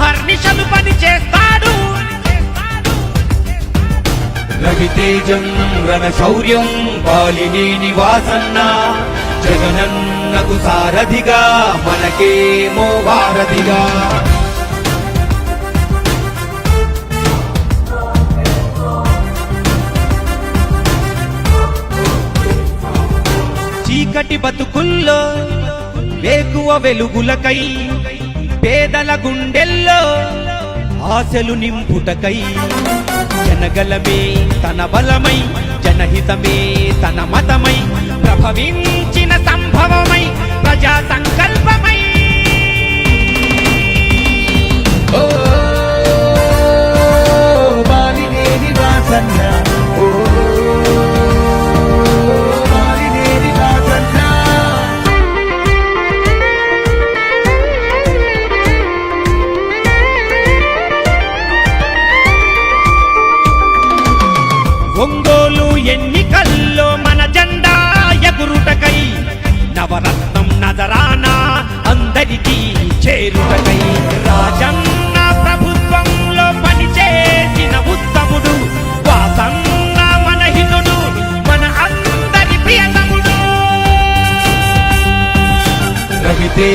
అహర్నిశలు పని చేస్తాడు. రవితేజం రణ శౌర్యం బాలినేని వాసన్న జగనన్నకు సారథిగా మనకేమో వారధిగా. చీకటి బతుకుల్లో వేకువ వెలుగులకై పేదల గుండెల్లో ఆశలు నింపుటకై జనగలమే తన బలమై జనహితమే తన మతమై ప్రభవించిన సంభవమై ప్రజా సంకల్పమై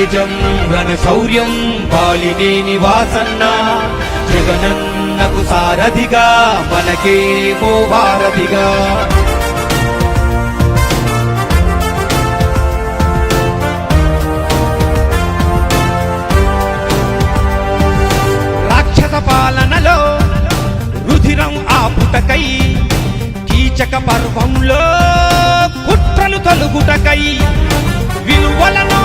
తేజం రణ శౌర్యం బాలినేని వాసన్న జగనన్నకు సారథిగా మనకేమో వారధిగా రాక్షస పాలనలో రుధిరం ఆపుటకై కీచక పర్వంలో కుట్రలు తలుగుటకై విలువలను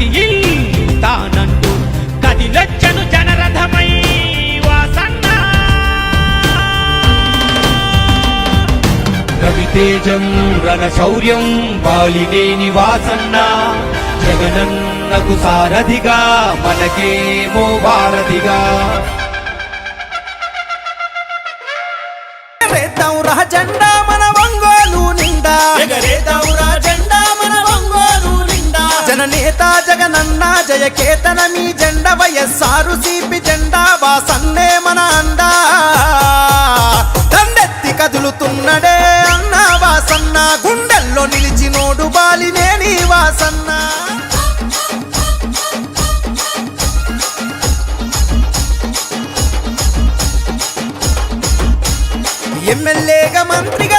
ఇల్లు తానంటూ కదిలొచ్చను జనరథమై వాసన్న రవితేజం రణ శౌర్యం బాలినేని వాసన్న జగనన్నకు సారథిగా మనకేమో వారధిగా జననేత జయ కేతన మీ జెండ వయస్సారు సిపి జెండా వాసన్నే మన అండా. దండెత్తి కదులుతున్నడే అన్న వాసన్న గుండెల్లో నిలిచినోడు బాలినేని వాసన్న. ఎమ్మెల్యేగా మంత్రిగా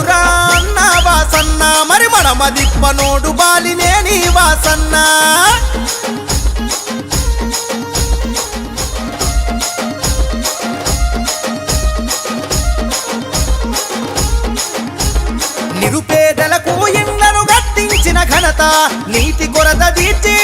మరి బాలినే దిప్పనోడు బాలినేని వాసన్న. నిరుపేదలకు ఇండ్లను గట్టించిన ఘనత నీటి కొరత తీర్చి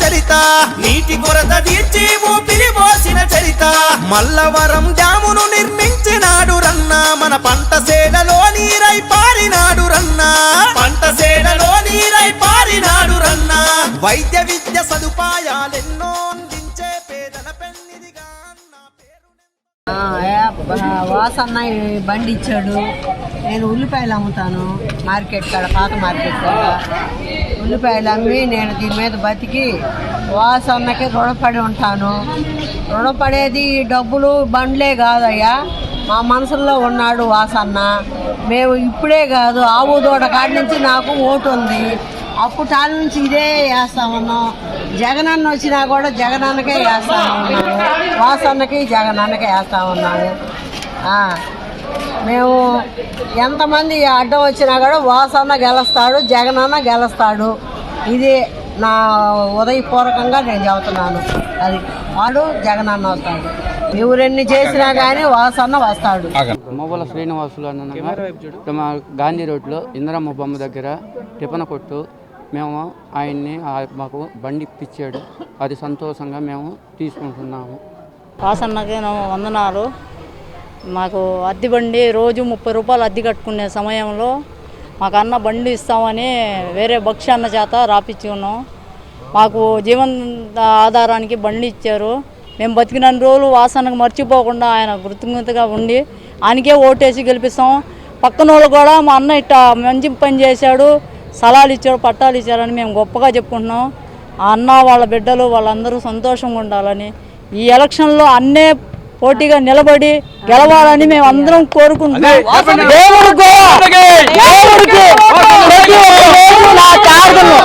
చరిత నీటి కొరత తీర్చి ఊపిరి పోసిన చరిత. మల్లవరం డ్యామును నిర్మించినాడు రన్న మన పంట సేలలో నీరై పారినాడు రన్న. పంట సేలలో నీరై పారినాడు రన్న. వైద్య బాస్ వాసన్న బండి ఇచ్చాడు. నేను ఉల్లిపాయలు అమ్ముతాను. మార్కెట్ కాడ పాత మార్కెట్ కాడ. ఉల్లిపాయలు అమ్మి నేను దీని మీద బతికి వాసన్నకి రుణపడి ఉంటాను. రుణపడేది డబ్బులు బండ్లే కాదయ్యా. మా మనసుల్లో ఉన్నాడు వాసన్న మేము ఇప్పుడే కాదు ఆవు దూడ కాడి నుంచి నాకు ఓటు ఉంది. అప్పుడు టాల నుంచి ఇదే వేస్తా ఉన్నాం. జగనన్న వచ్చినా కూడా జగనన్నకే వేస్తామన్నాడు వాసన్నకి జగనన్నకే వేస్తామన్నాడు మేము ఎంతమంది అడ్డం వచ్చినా కూడా వాసన్న గెలుస్తాడు జగనన్న గెలుస్తాడు. ఇది నా ఉదయపూర్వకంగా నేను చెబుతున్నాను. అది వాడు జగనన్న వస్తాడు. ఎవరెన్ని చేసినా కానీ వాసన్న వస్తాడు. మొబైల్ శ్రీనివాసులు అన్న మా గాంధీ రోడ్లో ఇందిరమ్మ బొమ్మ దగ్గర టిఫన్ కొట్టు మేము ఆయన్ని ఆ- మాకు బండి ఇప్పించాడు అది సంతోషంగా మేము తీసుకుంటున్నాము. వాసన్నకి నా వందనాలు. మాకు అద్దె బండి రోజు ముప్పై రూపాయలు అద్దె కట్టుకునే సమయంలో మాకు అన్న బండి ఇస్తామని వేరే భక్ష అన్న చేత రాపిచ్చి ఉన్నాం. మాకు జీవన ఆధారానికి బండి ఇచ్చారు. మేము బతికిన రోజులు వాసనకు మర్చిపోకుండా ఆయన కృతజ్ఞతగా ఉండి ఆయనకే ఓటేసి గెలిపిస్తాం. పక్కన వాళ్ళు కూడా మా అన్న ఇట్ట మంచి పని చేశాడు స్థలాలు ఇచ్చాడు పట్టాలు ఇచ్చారని మేము గొప్పగా చెప్పుకుంటున్నాం. ఆ అన్న వాళ్ళ బిడ్డలు వాళ్ళందరూ సంతోషంగా ఉండాలని ఈ ఎలక్షన్లో అన్నే పోటీగా నిలబడి గెలవాలని మేము అందరం కోరుకుంటున్నాం దేవుడికి దేవుడికి. ప్రతి ఒక్క రోజు నా ప్రార్థనలో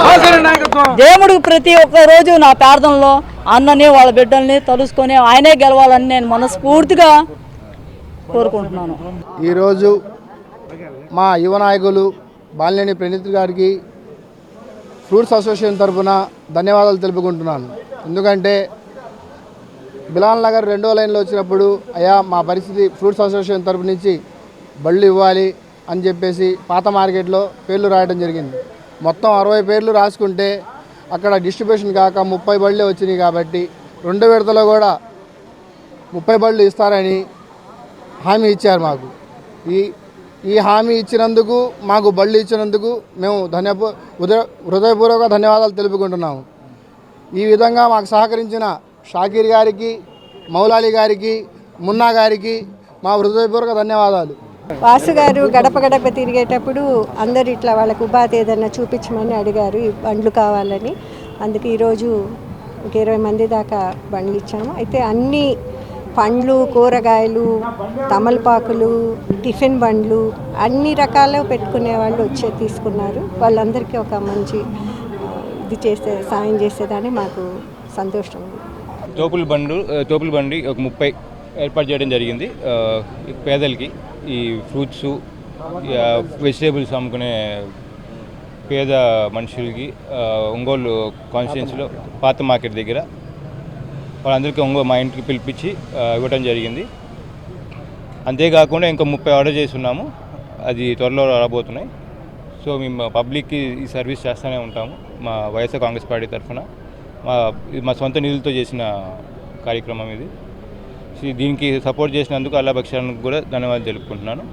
దేవుడికి ప్రతి ఒక్క రోజు నా ప్రార్థనలో అన్నని వాళ్ళ బిడ్డల్ని తలుసుకొని ఆయనే గెలవాలని నేను మనస్ఫూర్తిగా కోరుకుంటున్నాను. ఈరోజు మా యువ నాయకులు బాలినేని ప్రణీత్ గారికి ఫ్రూట్స్ అసోసియేషన్ తరఫున ధన్యవాదాలు తెలుపుకుంటున్నాను. ఎందుకంటే బిలాల్ నగర్ రెండో లైన్లో వచ్చినప్పుడు అయ్యా మా పరిస్థితి ఫ్రూట్స్ అసోసియేషన్ తరపు నుంచి బళ్ళు ఇవ్వాలి అని చెప్పేసి పాత మార్కెట్లో పేర్లు రాయడం జరిగింది. మొత్తం అరవై పేర్లు రాసుకుంటే అక్కడ డిస్ట్రిబ్యూషన్ కాక ముప్పై బళ్ళే వచ్చినాయి కాబట్టి రెండు విడతలో కూడా ముప్పై బళ్ళు ఇస్తారని హామీ ఇచ్చారు మాకు. ఈ ఈ హామీ ఇచ్చినందుకు మాకు బళ్ళు ఇచ్చినందుకు మేము ధన్యపూ హృదయ హృదయపూర్వక ధన్యవాదాలు తెలుపుకుంటున్నాము. ఈ విధంగా మాకు సహకరించిన షాకీర్ గారికి మౌలాలి గారికి మున్నా గారికి మా హృదయపూర్వక ధన్యవాదాలు. వాసు గారు గడప గడప తిరిగేటప్పుడు అందరు ఇట్లా వాళ్ళకు ఉపాధి ఏదైనా చూపించమని అడిగారు ఈ బండ్లు కావాలని. అందుకే ఈరోజు ఒక ఇరవై మంది దాకా బండ్లు ఇచ్చాము. అయితే అన్ని పండ్లు కూరగాయలు తమలపాకులు టిఫిన్ బండ్లు అన్ని రకాలు పెట్టుకునే వాళ్ళు వచ్చే తీసుకున్నారు. వాళ్ళందరికీ ఒక మంచి ఇది చేసే సాయం చేసేదాన్ని మాకు సంతోషం తోపుల బండు తోపుల బండి ఒక ముప్పై ఏర్పాటు చేయడం జరిగింది. పేదలకి ఈ ఫ్రూట్స్ వెజిటేబుల్స్ అమ్ముకునే పేద మనుషులకి ఒంగోలు కాన్స్టిట్యున్సీలో పాత మార్కెట్ దగ్గర వాళ్ళందరికీ ఒంగోలు మా ఇంటికి పిలిపించి ఇవ్వడం జరిగింది. అంతేకాకుండా ఇంకా ముప్పై ఆర్డర్ చేసి ఉన్నాము. అది త్వరలో రాబోతున్నాయి. సో మేము పబ్లిక్కి ఈ సర్వీస్ చేస్తూనే ఉంటాము మా వైఎస్ఆర్ కాంగ్రెస్ పార్టీ తరఫున. మా సొంత నిధులతో చేసిన కార్యక్రమం ఇది. దీనికి సపోర్ట్ చేసినందుకు అల్లా బక్షానికి కూడా ధన్యవాదాలు తెలుపుకుంటున్నాను.